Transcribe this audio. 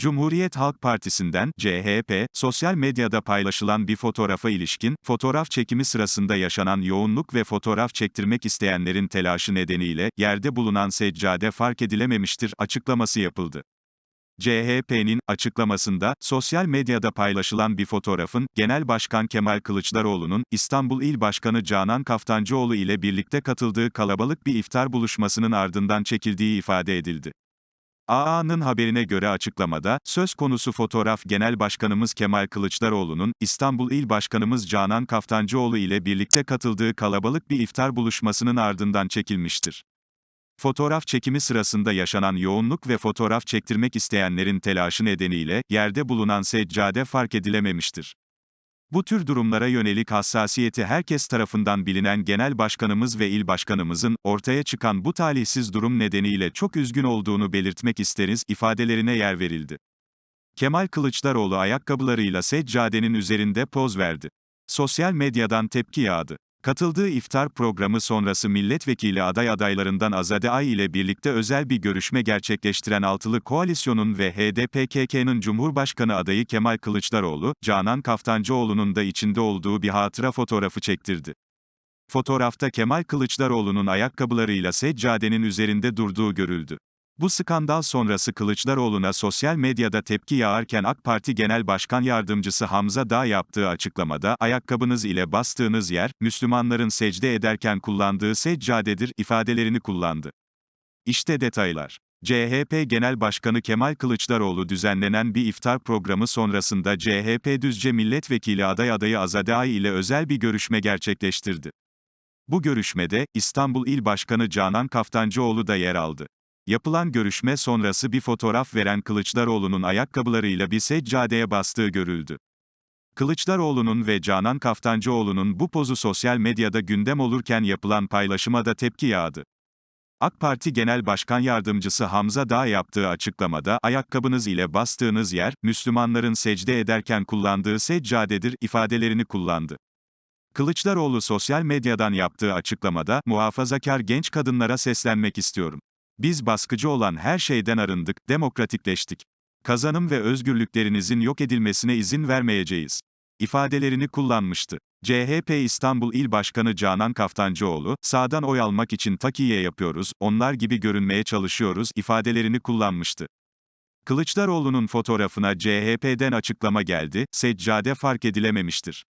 Cumhuriyet Halk Partisi'nden, CHP, sosyal medyada paylaşılan bir fotoğrafa ilişkin, fotoğraf çekimi sırasında yaşanan yoğunluk ve fotoğraf çektirmek isteyenlerin telaşı nedeniyle, yerde bulunan seccade fark edilememiştir, açıklaması yapıldı. CHP'nin açıklamasında, sosyal medyada paylaşılan bir fotoğrafın, Genel Başkan Kemal Kılıçdaroğlu'nun, İstanbul İl Başkanı Canan Kaftancıoğlu ile birlikte katıldığı kalabalık bir iftar buluşmasının ardından çekildiği ifade edildi. AA'nın haberine göre açıklamada, söz konusu fotoğraf Genel Başkanımız Kemal Kılıçdaroğlu'nun, İstanbul İl Başkanımız Canan Kaftancıoğlu ile birlikte katıldığı kalabalık bir iftar buluşmasının ardından çekilmiştir. Fotoğraf çekimi sırasında yaşanan yoğunluk ve fotoğraf çektirmek isteyenlerin telaşı nedeniyle, yerde bulunan seccade fark edilememiştir. Bu tür durumlara yönelik hassasiyeti herkes tarafından bilinen Genel Başkanımız ve İl Başkanımızın, ortaya çıkan bu talihsiz durum nedeniyle çok üzgün olduğunu belirtmek isteriz, ifadelerine yer verildi. Kemal Kılıçdaroğlu ayakkabılarıyla seccadenin üzerinde poz verdi. Sosyal medyadan tepki yağdı. Katıldığı iftar programı sonrası milletvekili aday adaylarından Azade Ay ile birlikte özel bir görüşme gerçekleştiren Altılı Koalisyon'un ve HDPKK'nın Cumhurbaşkanı adayı Kemal Kılıçdaroğlu, Canan Kaftancıoğlu'nun da içinde olduğu bir hatıra fotoğrafı çektirdi. Fotoğrafta Kemal Kılıçdaroğlu'nun ayakkabılarıyla seccadenin üzerinde durduğu görüldü. Bu skandal sonrası Kılıçdaroğlu'na sosyal medyada tepki yağarken AK Parti Genel Başkan Yardımcısı Hamza Dağ yaptığı açıklamada, ayakkabınız ile bastığınız yer, Müslümanların secde ederken kullandığı seccadedir, ifadelerini kullandı. İşte detaylar. CHP Genel Başkanı Kemal Kılıçdaroğlu düzenlenen bir iftar programı sonrasında CHP Düzce Milletvekili aday adayı Azade Ay ile özel bir görüşme gerçekleştirdi. Bu görüşmede, İstanbul İl Başkanı Canan Kaftancıoğlu da yer aldı. Yapılan görüşme sonrası bir fotoğraf veren Kılıçdaroğlu'nun ayakkabılarıyla bir seccadeye bastığı görüldü. Kılıçdaroğlu'nun ve Canan Kaftancıoğlu'nun bu pozu sosyal medyada gündem olurken yapılan paylaşıma da tepki yağdı. AK Parti Genel Başkan Yardımcısı Hamza Dağ yaptığı açıklamada, ayakkabınız ile bastığınız yer, Müslümanların secde ederken kullandığı seccadedir, ifadelerini kullandı. Kılıçdaroğlu sosyal medyadan yaptığı açıklamada, muhafazakar genç kadınlara seslenmek istiyorum. Biz baskıcı olan her şeyden arındık, demokratikleştik. Kazanım ve özgürlüklerinizin yok edilmesine izin vermeyeceğiz. ifadelerini kullanmıştı. CHP İstanbul İl Başkanı Canan Kaftancıoğlu, sağdan oy almak için takiye yapıyoruz, onlar gibi görünmeye çalışıyoruz ifadelerini kullanmıştı. Kılıçdaroğlu'nun fotoğrafına CHP'den açıklama geldi, seccade fark edilememiştir.